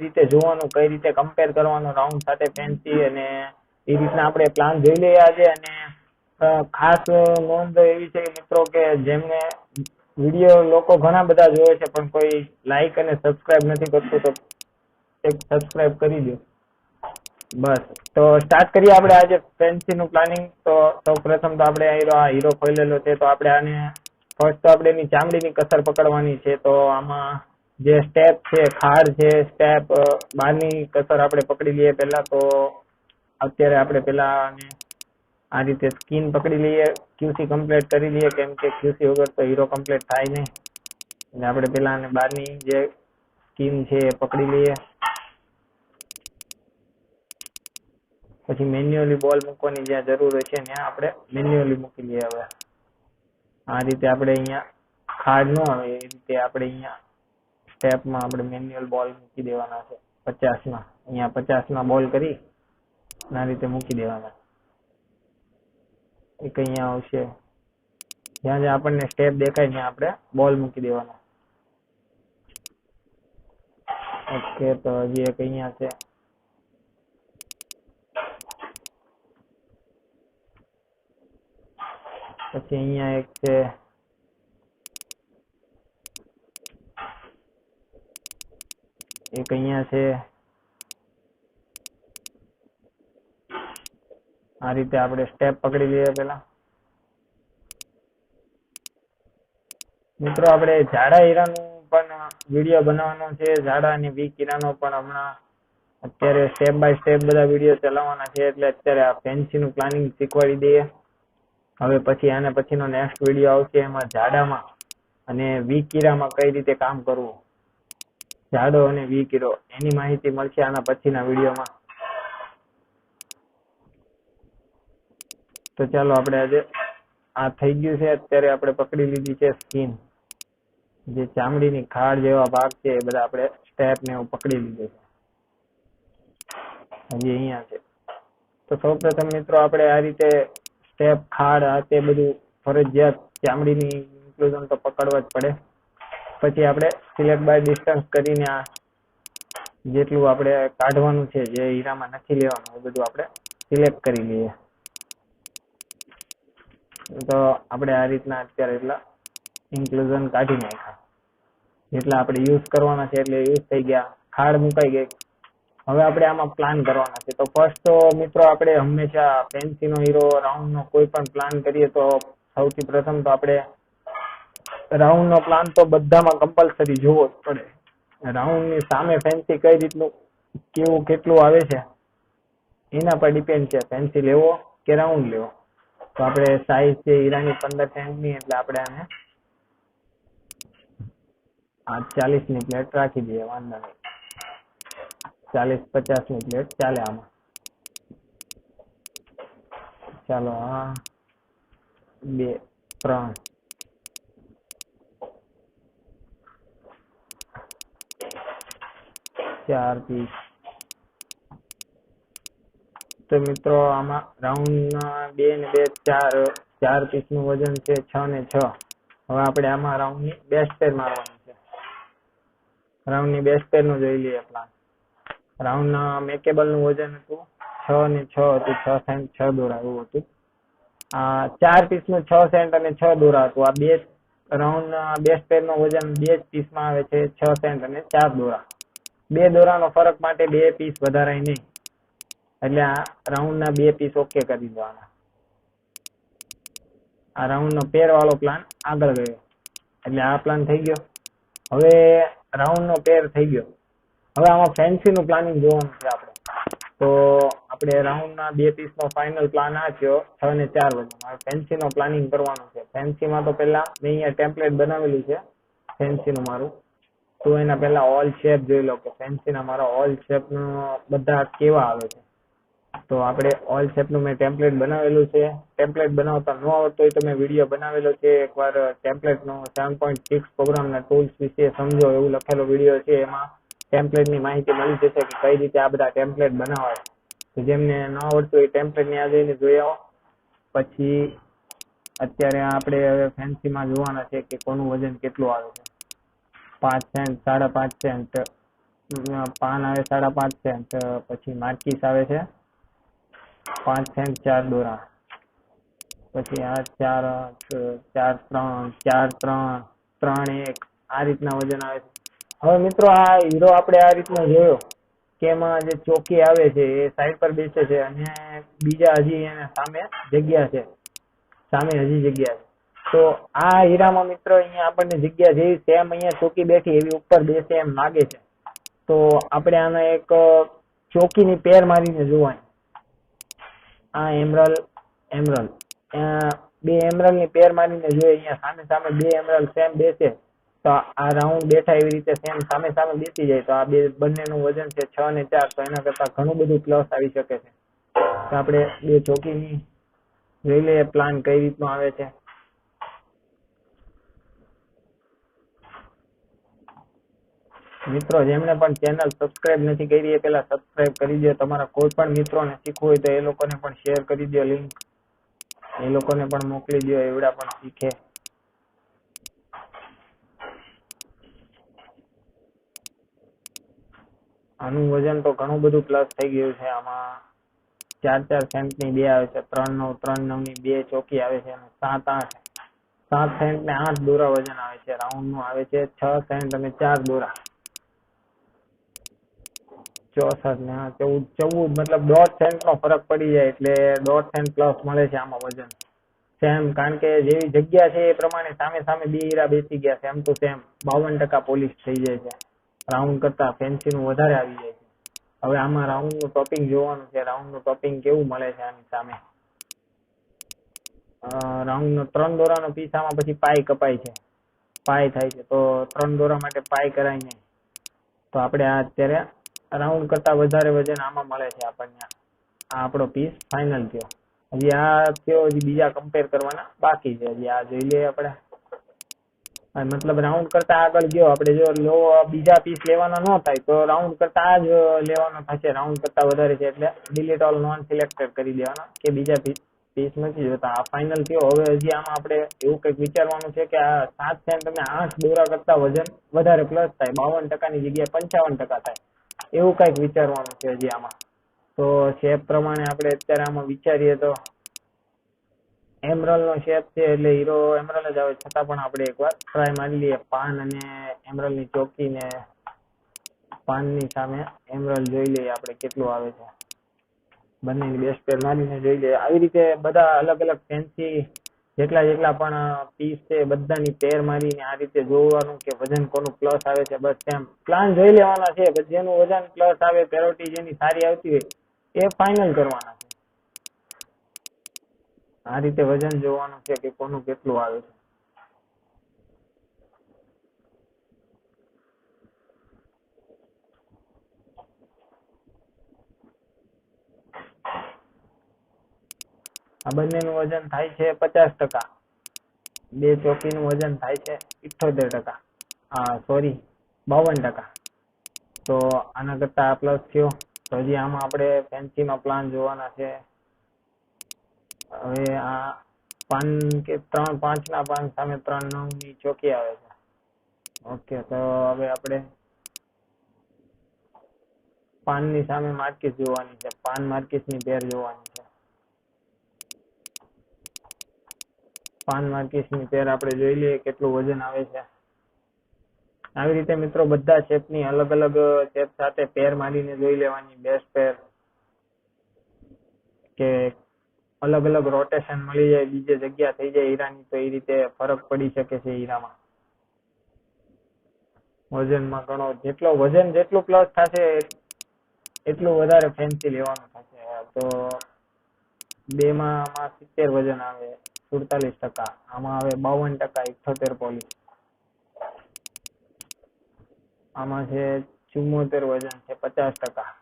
રીતે જોવાનું, કઈ રીતે કમ્પેર કરવાનું રાઉન્ડ સાથે ફેન્સી અને એ રીતના આપણે પ્લાન જોઈ લઈએ આજે. અને ખાસ નોંધ એવી છે મિત્રો કે જેમને વીડિયો લોકો ઘણા બધા જોવે છે, પણ કોઈ લાઈક અને સબસ્ક્રાઇબ નથી કરતું, તો એક સબસ્ક્રાઇબ કરી દો બસ. તો સ્ટાર્ટ કરીએ આપણે આજે ફેન્સી નું પ્લાનિંગ તો સૌ પ્રથમ તો આપણે આ હીરો ખોલેલો છે, તો આપણે આને ફર્સ્ટ તો આપણે એની ચામડીની કસર પકડવાની છે, તો આમાં જે સ્ટેપ છે, ખાડ છે સ્ટેપ બહારની કસર આપણે પકડી લઈએ પહેલા તો અત્યારે આપણે પેલા આ રીતે સ્કીન પકડી લઈએ ક્યુસી કમ્પ્લીટ કરી લઈએ, કેમ કે ક્યુસી વગર તો હીરો કમ્પ્લીટ થાય નહીં. એટલે આપણે પેલા આને બહારની જે સ્કીન છે એ પકડી લઈએ. પછી મેન્યુઅલી બોલ મૂકવાની જ્યાં જરૂર છે ત્યાં આપણે મેન્યુઅલી મૂકી લઈએ હવે. આ રીતે આપણે અહીંયા ખાડ ન આવે, એ રીતે આપણે અહીંયા સ્ટેપમાં આપણે મેન્યુઅલ બોલ મૂકી દેવાના છે. પચાસમાં. અહીંયા પચાસમાં બોલ કરી આ રીતે મૂકી દેવાના. એક અહીંયા આવશે. જ્યાં જ્યાં આપણને સ્ટેપ દેખાય, ત્યાં આપણે બોલ મૂકી દેવાના. ઓકે તો હજી એક અહીંયા છે. પછી અહીંયા એક છે. એક અહીંયા છે? આ રીતે આપણે સ્ટેપ પકડી લઈએ પેલા મિત્રો, આપણે જાડા હીરાનું પણ વીડિયો બનાવવાનો છે. જાડા અને વીક હીરાનો પણ હમણાં અત્યારે સ્ટેપ બાય સ્ટેપ બધા વીડિયો ચલાવવાના છે. એટલે અત્યારે આ ફેન્સી નું પ્લાનિંગ શીખવાડી દઈએ. હવે પછી આને પછીનો નેક્સ્ટ વીડિયો આવશે એમાં જાડામાં અને વીક હીરામાં કઈ રીતે કામ કરવું. જાડો અને વીક એની માહિતી મળશે આના પછીના વિડીયોમાં. તો ચાલો આપણે આજે આ થઈ ગયું છે. અત્યારે આપણે પકડી લીધી છે સ્કીન. જે ચામડીની ખાડ જેવા ભાગ છે, એ બધા આપણે સ્ટેપ ને એવું પકડી લીધું છે. હજી અહીંયા છે. તો સૌપ્રથમ મિત્રો આપણે આ રીતે સ્ટેપ ખાડ આ તે બધું ફરજિયાત ચામડીની ઇન્ક્લુઝન તો પકડવા જ પડે. પછી આપણે સિલેક્ટ બાય ડિસ્ટન્સ કરીને આ જેટલું આપણે કાઢવાનું છે, જે હીરામાં નથી લેવાનું, એ બધું આપણે સિલેક્ટ કરી લઈએ. તો આપણે આ રીતના અત્યારે એટલા ઇન્ક્લુઝન કાઢી નાખ્યા. જેટલા આપણે યુઝ કરવાના છે એટલે યુઝ થઈ ગયા. ખાડ મુકાઈ ગઈ. હવે આપણે આમાં પ્લાન કરવાના છે. તો ફર્સ્ટ તો મિત્રો આપણે હંમેશા ફેન્સીનો હીરો રાઉન્ડ નો કોઈ પણ પ્લાન કરીએ તો સૌથી પ્રથમ તો આપણે રાઉન્ડ નો પ્લાન તો બધામાં કમ્પલસરી જોવો જ પડે. રાઉન્ડની સામે ફેન્સી કઈ રીતનું, કેવું, કેટલું આવે છે, એના પર ડિપેન્ડ છે. ફેન્સી લેવો કે રાઉન્ડ લેવો? તો આપણે સાઈઝ છે ઈરાની પંદર સેન્ટની એટલે આપણે આને આ ચાલીસની પ્લેટ રાખી દઈએ, વાંધો નહીં. ચાલીસ પચાસની પ્લેટ ચાલે આમાં. ચાલો આ બે, ત્રણ. ચાર પીસ તો મિત્રો, આમાં રાઉન્ડ બે ને બે, ચાર ચાર પીસનું વજન છે છ ને છ. હવે આપણે આમાં રાઉન્ડની બેસ્ટ પેર મારવાની છે. રાઉન્ડની બેસ્ટ પેરનું જોઈ લઈએ પ્લાન મેકેબલનું વજન હતું છ ને છ હતું, છ સેન્ટ છ દોરા એવું હતું. આ ચાર પીસનું છ સેન્ટ અને છ દોરા હતું. આ બે રાઉન્ડ બેસ્ટ પેરનું વજન બે જ પીસમાં આવે છે, છ સેન્ટ અને ચાર દોરા. બે દોરાનો ફરક માટે બે પીસ વધારાય નહીં. એટલે આ રાઉન્ડ ના બે પીસ ઓકે કરી દેવાના આ રાઉન્ડ નો પેર વાળો પ્લાન આગળ ગયો. એટલે આ પ્લાન થઈ ગયો. હવે રાઉન્ડ નો પેર થઈ ગયો. હવે આમાં ફેન્સી નું પ્લાનિંગ જોવાનું છે આપણે. તો આપણે રાઉન્ડ ના બે પીસ નો ફાઇનલ પ્લાન આ થયો. છ ને ચાર વજન ફેન્સી નો પ્લાનિંગ કરવાનું છે. ફેન્સી માં તો પેલા મેં અહીંયા ટેમ્પલેટ બનાવેલું છે. ફેન્સી નું મારું. તો એના પહેલા ઓલ શેપ જોઈ લો કે ફેન્સીના મારા ઓલ શેપ બધા કેવા આવે છે. તો આપણે ઓલ શેપનું મેં ટેમ્પલેટ બનાવેલું છે. ટેમ્પલેટ બનાવતા ન આવડતો હોય તો મેં વીડિયો બનાવેલો છે. એકવાર ટેમ્પલેટનો સેવન પોઈન્ટ સિક્સ પ્રોગ્રામના ટૂલ્સ વિશે સમજો એવું લખેલો વીડિયો છે. એમાં ટેમ્પલેટની માહિતી મળી જશે કે કઈ રીતે આ બધા ટેમ્પલેટ બનાવાય. તો જેમને ન આવડતું હોય ટેમ્પલેટની આ જઈને જોઈ આવો. પછી અત્યારે આપણે હવે ફેન્સી માં જોવાના છે કે કોનું વજન કેટલું આવે છે. પાંચ સેન્ટ સાડા પાંચ સેન્ટ પાન આવે સાડા પાંચ સેન્ટ પછી માર્કીસ આવે છે પાંચ સેન્ટ ચાર દોરા. પછી આ ચાર ચાર ત્રણ ચાર ત્રણ ત્રણ એક, આ રીતના વજન આવે છે. હવે મિત્રો આ હીરો આપણે આ રીતનો જોયો કે એમાં જે ચોકી આવે છે એ સાઈડ પર બેસે છે અને બીજા હજી એને સામે જગ્યા છે. સામે હજી જગ્યા છે. તો આ હીરામાં મિત્ર અહીંયા આપણને જગ્યા જેવી સેમ અહીંયા ચોકી બેઠી એવી ઉપર બેસે એમ માગે છે. તો આપણે આને એક ચોકીની પેર મારીને જોવાની આ એમરલ એમરલ. બે એમરલની પેર મારીને જોઈએ, અહીંયા સામે સામે બે એમરલ સેમ બેસે. તો આ રાઉન્ડ બેઠા એવી રીતે સેમ સામે સામે બેસી જાય. તો આ બે બંનેનું વજન છે છ ને ચાર, તો એના કરતા ઘણું બધું પ્લસ આવી શકે છે. તો આપણે બે ચોકીની જોઈ લઈએ પ્લાન કઈ રીતનો આવે છે? મિત્રો, જેમણે પણ ચેનલ સબસ્ક્રાઇબ નથી કરી, એ પહેલા સબસ્ક્રાઇબ કરી દો. તમારા કોઈ પણ મિત્રોને શીખવું હોય તો એ લોકોને પણ શેર કરી દો લિંક એ લોકોને પણ મોકલી દો, એવડા પણ શીખે. આનું વજન તો ઘણું બધું પ્લસ થઈ ગયું છે. આમાં ચાર ચાર સેન્ટની બે આવે છે, ત્રણ નવ ત્રણ નવની બે ચોકી આવે છે, અને સાત આઠ. સાત સેન્ટ ને આઠ દોરા વજન આવે છે. રાઉન્ડનું આવે છે છ સેન્ટ અને ચાર દોરા. ચોસઠ ને ચૌદ ચૌદ મતલબ દોઢ સેન્ટ નો ફરક પડી જાય એટલે દોઢ સેન્ટ પ્લસ મળે છે આમાં વજન. સેમ કારણ કે જેવી જગ્યા છે એ પ્રમાણે સામે સામે બે હીરા બેસી ગયા સેમ ટુ સેમ બાવન ટકા પોલિશ થઈ જાય છે. રાઉન્ડ કરતા ફેન્સી નું વધારે આવી જાય છે. હવે આમાં રાઉન્ડનું ટોપિંગ જોવાનું છે રાઉન્ડનું ટોપિંગ કેવું મળે છે આની સામે? રાઉન્ડ નો ત્રણ દોરાનો પીસ આમાં પછી પાય કપાય છે. પાય થાય છે, તો ત્રણ દોરા માટે પાય કરાય નહીં. તો આપણે આ અત્યારે રાઉન્ડ કરતા વધારે વજન આમાં મળે છે આપણને. આ આપણો પીસ ફાઇનલ થયો. હજી આ થયો હજી બીજા કમ્પેર કરવાના બાકી છે. હજી આ જોઈ લઈએ આપણે. હા, મતલબ રાઉન્ડ કરતા આગળ ગયો. આપણે જો લો બીજા પીસ લેવાના ન થાય તો રાઉન્ડ કરતા આ જ લેવાનો થશે. રાઉન્ડ કરતા વધારે છે એટલે ડિલીટ ઓલ નોન સિલેક્ટેડ કરી દેવાના કે બીજા પીસ પીસ નથી જોતા. આ ફાઇનલ થયો. હવે હજી આમાં આપણે એવું કંઈક વિચારવાનું છે કે આ સાત સેન્ટ અને આઠ દોરા કરતા વજન વધારે પ્લસ થાય. બાવન ટકાની જગ્યાએ પંચાવન ટકા થાય. એવું કંઈક વિચારવાનું છે હજી આમાં. તો શેપ પ્રમાણે આપણે અત્યારે આમાં વિચારીએ તો એમરલ નો શેપ છે એટલે હીરો એમરલ જ આવે, છતાં પણ આપણે એકવાર ટ્રાય મારી લઈએ. પાન અને એમરલની ચોકી ને પાનની સામે એમરલ જોઈ લઈએ આપણે કેટલું આવે છે. બંનેની બેસ્ટ પેર મારીને જોઈ લઈએ. આવી રીતે બધા અલગ અલગ ફેન્સી જેટલા જેટલા પણ પીસ છે બધાની પેર મારીને આ રીતે જોવાનું કે વજન કોનું પ્લસ આવે છે. બસ એમ. પ્લાન જોઈ લેવાના છે. જેનું વજન પ્લસ આવે પેરોટી જેની સારી આવતી હોય, એ ફાઇનલ કરવાના છે. આ રીતે વજન જોવાનું છે કે કોનું કેટલું આવે છે. આ બંનેનું વજન થાય છે પચાસ ટકા. બે ચોકીનું વજન થાય છે ઇઠોતેર ટકા. હા સોરી બાવન ટકા. તો આના કરતા પ્લસ થયો. તો હજી આમાં આપણે ફેન્સીમાં પ્લાન જોવાના છે. હવે આ પાન કે ત્રણ પાંચ ના પાન સામે ત્રણ નવની ચોકી આવે છે. ઓકે, તો હવે આપણે પાનની સામે માર્કિસ જોવાની છે. પાન માર્કિસની પેર જોવાની છે. પાન માર્કીસની પેર આપણે જોઈ લઈએ કેટલું વજન આવે છે. આવી રીતે મિત્રો બધા શેપની અલગ અલગ શેપ સાથે પેર મારીને જોઈ લેવાની બેસ્ટ પેર કે અલગ અલગ રોટેશન મળી જાય, બીજે જગ્યા થઈ જાય હીરાની, તો એ રીતે ફરક પડી શકે છે હીરામાં. વજનમાં ઘણો, જેટલો વજન જેટલું પ્લસ થશે, એટલું વધારે ફેન્સી લેવાનું થશે. તો બે માં સિત્તેર વજન આવે. સુડતાલીસ ટકા. આમાં આવે બાવન ટકા ઇઠોતેર પોલીસ. આમાં છે ચુમ્મોતેર વજન છે પચાસ ટકા.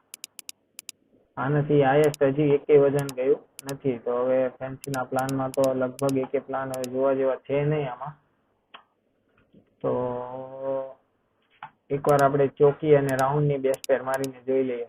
આનાથી હાઈએસ્ટ હજી એકેય વજન ગયું નથી. તો હવે ફેન્સીના પ્લાનમાં તો લગભગ એકે પ્લાન હવે જોવા જેવા છે નહીં આમાં. તો એકવાર આપણે ચોકી અને રાઉન્ડની બેસ્ટ પેર મારીને જોઈ લઈએ.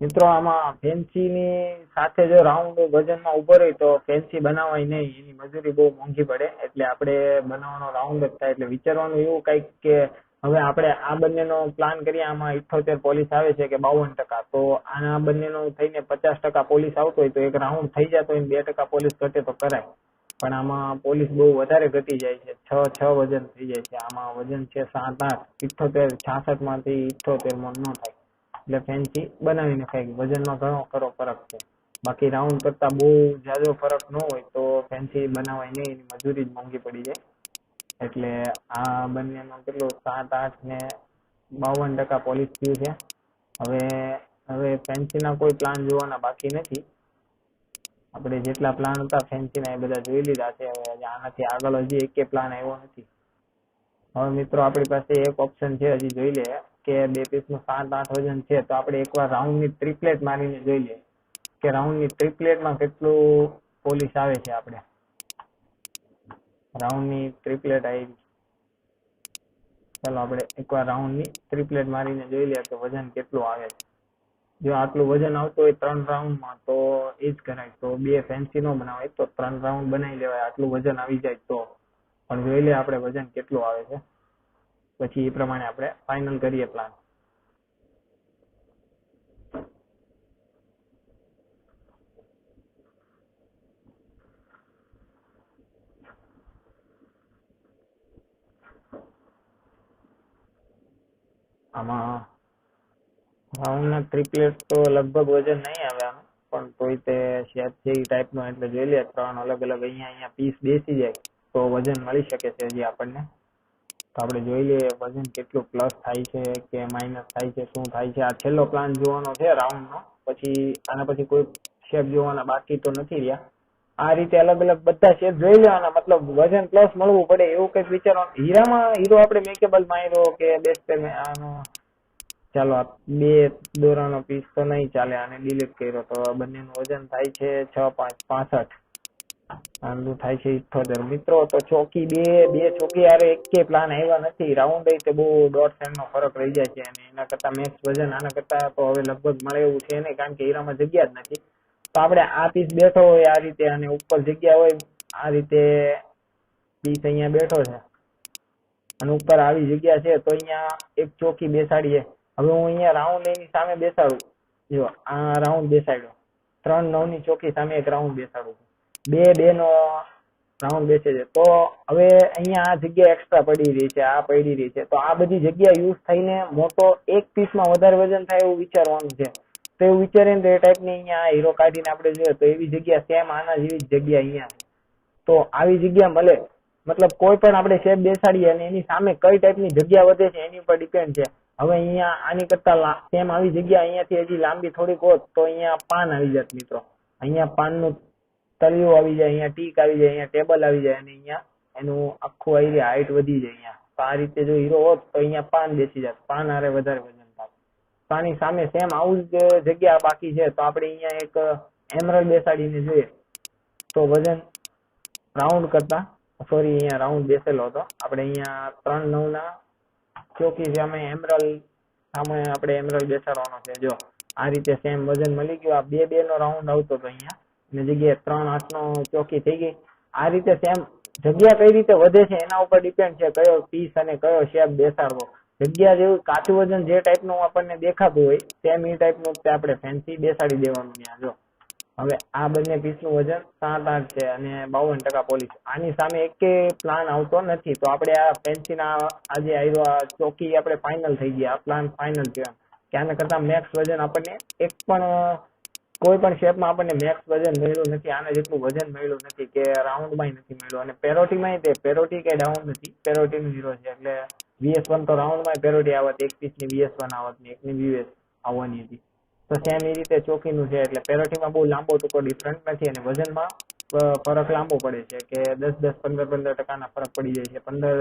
મિત્રો, આમાં ફેન્સી ની સાથે જો રાઉન્ડ વજનમાં ઊભો રહી તો ફેન્સી બનાવાય નહીં. એની મજૂરી બહુ મોંઘી પડે. એટલે આપણે બનાવવાનો રાઉન્ડ જ થાય. એટલે વિચારવાનું એવું કંઈક કે હવે આપણે આ બંનેનો પ્લાન કરીએ. આમાં ઇઠોતેર પોલીસ આવે છે કે બાવન ટકા. તો આના બંનેનો થઈને પચાસ ટકા પોલીસ આવતો હોય તો એક રાઉન્ડ થઈ જતો હોય બે ટકા પોલીસ ઘટે તો કરાય. પણ આમાં પોલીસ બહુ વધારે ઘટી જાય છે. છ છ વજન થઈ જાય છે. આમાં વજન છે સાત, આઠ. ઇઠોતેર છાસઠમાંથી ઇઠોતેરમાં ન થાય. એટલે ફેન્સી બનાવીને ખાય વજનમાં ઘણો ખરો ફરક છે. બાકી રાઉન્ડ કરતા બહુ જાજો ફરક ન હોય તો ફેન્સી બનાવાય નહીં, એની મજૂરી જ મોંઘી પડી જાય. એટલે આ બંનેનો કેટલું સાત, આઠ ને બાવન ટકા પોલીસ થયું છે. હવે હવે ફેન્સીના કોઈ પ્લાન જોવાના બાકી નથી. આપણે જેટલા પ્લાન હતા ફેન્સીના એ બધા જોઈ લીધા છે. હવે આનાથી આગળ હજી એક પ્લાન આવ્યો નથી. હવે મિત્રો આપણી પાસે એક ઓપ્શન છે, હજી જોઈ લે. કે બે પીસનું સાત આઠ વજન છે, તો આપણે એકવાર રાઉન્ડની ટ્રિપલેટ મારીને જોઈ લઈએ. કે રાઉન્ડની ટ્રિપલેટમાં કેટલું પોલિશ આવે છે આપણે? રાઉન્ડની ટ્રિપલેટ આવી ચાલો આપણે એકવાર રાઉન્ડની ટ્રિપલેટ મારીને જોઈ લઈએ કે વજન કેટલું આવે છે. જો આટલું વજન આવતું હોય ત્રણ રાઉન્ડમાં તો એ જ કરાય. તો બે ફેન્સી નો બનાવાય તો ત્રણ રાઉન્ડ બનાવી લેવાય, આટલું વજન આવી જાય તો. પણ જોઈ લે આપણે વજન કેટલું આવે છે. પછી એ પ્રમાણે આપણે ફાઇનલ કરીએ પ્લાન આમાં રાઉન્ડના ટ્રિપલેટ તો લગભગ વજન નહીં આવે આનું પણ તોય તે શેપ છે એ ટાઈપનો એટલે જોઈ લે ત્રણ અલગ અલગ અહીંયા અહીંયા પીસ બેસી જાય, તો વજન મળી શકે છે હજી આપણને. આપણે જોઈ લઈએ વજન કેટલું પ્લસ થાય છે કે માઇનસ થાય છે, શું થાય છે. આ છેલ્લો પ્લાન જોવાનો છે રાઉન્ડનો પછી આના પછી કોઈ શેપ જોવાના બાકી તો નથી રહ્યા. આ રીતે અલગ અલગ બધા શેપ જોઈ લેવાના. મતલબ વજન પ્લસ મળવું પડે એવું કંઈક વિચારવાનું. હીરામાં હીરો આપણે મેકેબલ માર્યો કે બેસ્ટ આનો. ચાલો આ બે દોરાનો પીસ તો નહીં ચાલે, આને ડિલીટ કર્યો તો બંનેનું વજન થાય છે છ પાંચ, પાસઠ. આનું થાય છે ઇઠોતેર મિત્રો, તો ચોકી બે બે ચોકી હારે એકે પ્લાન આવ્યા નથી. રાઉન્ડ તે બહુ દોઢ સેન્ટ નો ફરક રહી જાય છે અને એના કરતા મેચ વજન, આના કરતા તો હવે લગભગ મળે એવું છે નહીં, કારણ કે હીરામાં જગ્યા જ નથી. તો આપણે આ પીસ બેઠો હોય આ રીતે અને ઉપર જગ્યા હોય, આ રીતે પીસ અહીંયા બેઠો છે. અને ઉપર આવી જગ્યા છે, તો અહીંયા એક ચોકી બેસાડીએ. હવે હું અહીંયા રાઉન્ડ એની સામે બેસાડું. જો, આ રાઉન્ડ બેસાડ્યો. ત્રણ નવની ચોકી સામે એક રાઉન્ડ બેસાડું. બે બે નો રાઉન્ડ બેસે છે. તો હવે અહીંયા આ જગ્યા એક્સ્ટ્રા પડી રહી છે, આ પડી રહી છે. તો આ બધી જગ્યા યુઝ થઈને મોટો એક પીસમાં વધારે વજન થાય એવું વિચારવાનું છે. તો એવું વિચારીને એ ટાઈપની અહીંયા હીરો કાઢીને આપણે જોઈએ તો એવી જગ્યા સેમ આના જેવી જગ્યા અહીંયા. તો આવી જગ્યા મળે. મતલબ કોઈ પણ આપણે શેપ બેસાડીએ અને એની સામે કઈ ટાઈપની જગ્યા વધે છે એની ઉપર ડિપેન્ડ છે. હવે અહીંયા આની કરતા સેમ આવી જગ્યા અહીંયાથી હજી લાંબી થોડીક હોત તો અહીંયા પાન આવી જાત મિત્રો. અહીંયા પાનનું તળિયું આવી જાય, અહીંયા ટીક આવી જાય, અહીંયા ટેબલ આવી જાય અને અહીંયા એનું આખું આવી હાઈટ વધી જાય અહીંયા. તો આ રીતે જો હીરો હોત તો અહીંયા પાન બેસી જાત. પાન હારે વધારે વજન થાય. તો આની સામે સેમ આવું જ જગ્યા બાકી છે. તો આપણે અહીંયા એક એમરલ બેસાડીને જોઈએ. તો વજન રાઉન્ડ કરતા સોરી અહીંયા રાઉન્ડ બેસેલો હતો. આપણે અહીંયા ત્રણ નવ ના ચોકી સામે એમરલ સામે આપણે એમરલ બેસાડવાનો છે. જો આ રીતે સેમ વજન મળી ગયું. આ બે બે નો રાઉન્ડ આવતો હતો અહીંયા અને જગ્યાએ ત્રણ આઠ નો ચોકી થઈ ગઈ. આ રીતે સેમ જગ્યા કઈ રીતે વધે છે એના ઉપર ડિપેન્ડ છે કયો પીસ અને કયો શેપ બેસાડવો. જગ્યા જેવું કાચું વજન જે ટાઈપનું આપણને દેખાતું હોય સેમ એ ટાઈપનું આપણે ફેન્સી બેસાડી દેવાનું ત્યાં, જો. હવે આ બંને પીસનું વજન સાત, આઠ છે અને બાવન ટકા પોલીસ આની સામે એક પ્લાન આવતો નથી, તો આપણે આ ફેન્સીના આજે આવ્યો, આ ચોકી આપણે ફાઇનલ થઈ ગયા. આ પ્લાન ફાઇનલ છે કે કરતા મેક્સ વજન આપણને એક પણ કોઈ પણ શેપમાં આપણને મેક્સ વજન મળ્યું નથી, આને જેટલું વજન મળ્યું નથી કે રાઉન્ડમાં નથી મળ્યું. અને પેરોટીમાં તે પેરોટી કે રાઉન્ડ નથી પેરોટીનું હીરો છે. એટલે વીએસ વન તો રાઉન્ડમાં પેરોટી આવત એક પીસની વીએસ વન આવત ને એકની વીએસ આવવાની હતી. તો સેમ એ રીતે ચોકીનું છે. એટલે પેરોટીમાં બહુ લાંબો ટૂંકો ડિફરન્ટ નથી અને વજનમાં ફરક લાંબો પડે છે કે દસ દસ, પંદર પંદર ટકાના ફરક પડી જાય છે. પંદર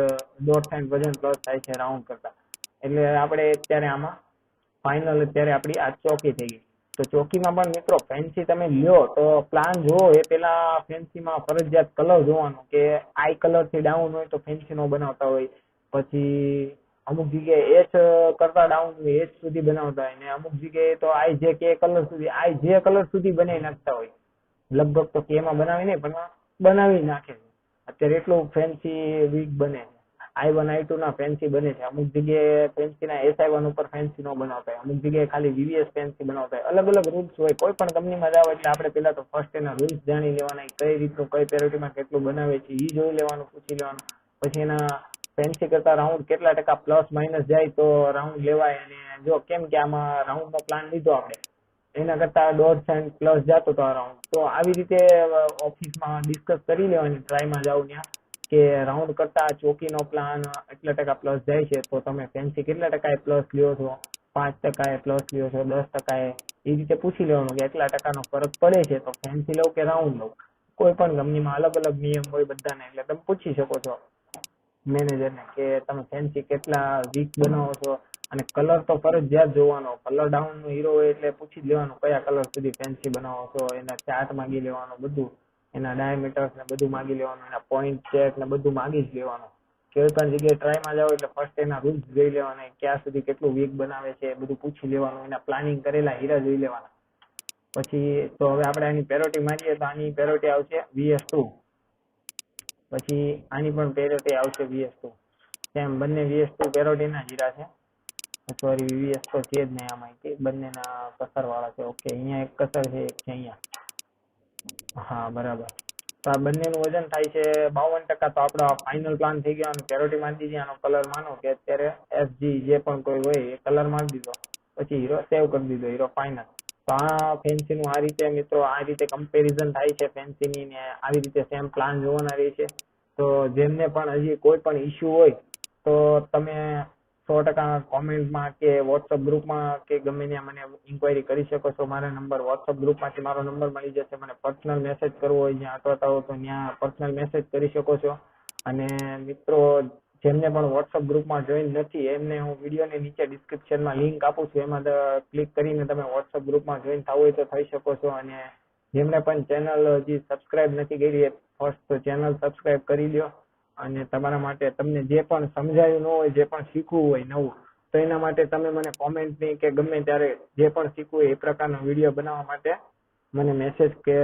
દોઢ સાઈઠ વજન પ્લસ થાય છે રાઉન્ડ કરતા. એટલે આપણે અત્યારે આમાં ફાઇનલ અત્યારે આપણી આ ચોકી થઈ ગઈ. તો ચોકીમાં પણ મિત્રો ફેન્સી તમે લ્યો. તો પ્લાન જુઓ, એ પેલા ફેન્સીમાં ફરજિયાત કલર જોવાનો કે આઈ કલરથી ડાઉન હોય તો ફેન્સી નો બનાવતા હોય. પછી અમુક જગ્યાએ એચ કરતા ડાઉન એચ સુધી બનાવતા હોય ને અમુક જગ્યાએ તો આઈ જે કે કલર સુધી આઈ જે કલર સુધી બનાવી નાખતા હોય. લગભગ તો કેમાં બનાવી નહીં, પણ બનાવી નાખે અત્યારે એટલું ફેન્સી વીક બને આઈ વન આઈ ટુ ના ફેન્સી બને છે. અમુક જગ્યાએ ફેન્સી ના એસઆઈ વન ઉપર ફેન્સી નો બનાવતા હોય. અમુક જગ્યાએ ખાલી વીવીએસ ફેન્સી બનાવતા હોય. અલગ અલગ રૂલ્સ હોય. કોઈ પણ કંપનીમાં જાવ એટલે આપણે પેલા તો ફર્સ્ટ એના રૂલ્સ જાણી લેવાના કઈ રીતનું, કઈ પેરોટીમાં કેટલું બનાવે છે એ જોઈ લેવાનું, પૂછી લેવાનું. પછી એના ફેન્સી કરતા રાઉન્ડ કેટલા ટકા પ્લસ માઇનસ જાય તો રાઉન્ડ લેવાય અને જો કેમ કે આમાં રાઉન્ડ નો પ્લાન લીધો આપણે. એના કરતા દોઢ સેન્ટ પ્લસ જતો તો રાઉન્ડ તો આવી રીતે ઓફિસમાં ડિસ્કસ કરી લેવાની ટ્રાયમાં જાવ ત્યાં. કે રાઉન્ડ કરતા ચોકીનો પ્લાન એટલા ટકા પ્લસ જાય છે, તો તમે ફેન્સી કેટલા ટકાએ પ્લસ લ્યો છો? પાંચ ટકાએ પ્લસ લ્યો છો, દસ ટકાએ? એ રીતે પૂછી લેવાનું કે એટલા ટકાનો ફરક પડે છે, તો ફેન્સી લઉં કે રાઉન્ડ લઉં કોઈ પણ કંપનીમાં અલગ અલગ નિયમ હોય બધાને, એટલે તમે પૂછી શકો છો મેનેજરને કે તમે ફેન્સી કેટલા વીક બનાવો છો? અને કલર તો ફરજિયાત જોવાનો. કલર ડાઉન નો હીરો હોય એટલે પૂછી જ લેવાનું, કયા કલર સુધી ફેન્સી બનાવો છો, એના ચાર્ટ માંગી લેવાનો, બધું. એના ડાયામીટર્સ ને બધું માંગી લેવાનું, એના પોઈન્ટ ચેક ને બધું માંગી જ લેવાનું. કોઈ પણ જગ્યાએ ટ્રાયમાં જાવ એટલે ફર્સ્ટ એના રૂલ્સ જોઈ લેવાના ક્યાં સુધી કેટલું વીક બનાવે છે બધું પૂછી લેવાનું, એના પ્લાનિંગ કરેલા હીરા જોઈ લેવાના. પછી તો હવે આપણે આની પેરોટી મારીએ તો આની પેરોટી આવશે વીએસ ટુ પછી આની પણ પેરોટી આવશે વીએસ ટુ એમ બંને વીએસ ટુ પેરોટીના હીરા છે. સોરી વીએસ તો છે જ નહીં, આ માહિતી. બંનેના કસર વાળા છે. ઓકે અહીંયા એક કસર છે, એક છે અહીંયા. હા, બરાબર. તો આ બંનેનું વજન થાય છે બાવન ટકા. તો આપણો ફાઇનલ પ્લાન થઈ ગયો. અને પેરોટી મારી દીધી. આનો કલર માનો કે અત્યારે એફજી જે પણ કોઈ હોય એ કલર મારી દીધો. પછી હીરો સેવ કરી દીધો હીરો ફાઇનલ તો આ ફેન્સીનું આ રીતે મિત્રો આ રીતે કમ્પેરિઝન થાય છે ફેન્સીની ને આવી રીતે સેમ પ્લાન જોવાના રહે છે. તો જેમને પણ હજી કોઈ પણ ઇસ્યુ હોય, તો તમે સો ટકા કોમેન્ટમાં કે વોટ્સઅપ ગ્રુપમાં કે ગમે ત્યાં મને ઇન્ક્વાયરી કરી શકો છો, મારા નંબર વોટ્સઅપ ગ્રુપમાંથી મારો નંબર મળી જશે. મને પર્સનલ મેસેજ કરવો હોય, જ્યાં અટવાતા હો તો ત્યાં પર્સનલ મેસેજ કરી શકો છો. અને મિત્રો, જેમને પણ વોટ્સઅપ ગ્રુપમાં જોઈન નથી, એમને હું વિડીયોની નીચે ડિસ્ક્રિપ્શનમાં લિંક આપું છું. એમાં ક્લિક કરીને તમે વોટ્સઅપ ગ્રુપમાં જોઈન થવું હોય તો થઈ શકો છો. અને જેમને પણ ચેનલ હજી સબસ્ક્રાઇબ નથી કરી ફર્સ્ટ ચેનલ સબસ્ક્રાઇબ કરી લ્યો. અને તમારા માટે તમને જે પણ સમજાયું ન હોય, જે પણ શીખવું હોય નવું, તો એના માટે તમે મને કોમેન્ટની કે ગમે ત્યારે જે પણ શીખવું એ પ્રકારનો વીડિયો બનાવવા માટે મને મેસેજ કે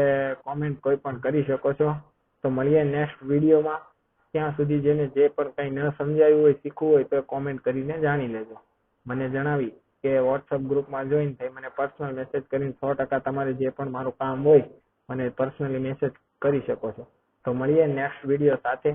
કોમેન્ટ કોઈ પણ કરી શકો છો. તો મળીએ નેક્સ્ટ વિડીયોમાં ત્યાં સુધી જેને જે પણ કંઈ ન સમજાયું હોય, શીખવું હોય, તો કોમેન્ટ કરીને જાણી લેજો. મને જણાવી કે વોટ્સઅપ ગ્રુપમાં જોઈન થઈ મને પર્સનલ મેસેજ કરીને સો ટકા તમારે જે પણ મારું કામ હોય, મને પર્સનલી મેસેજ કરી શકો છો. તો મળીએ નેક્સ્ટ વીડિયો સાથે.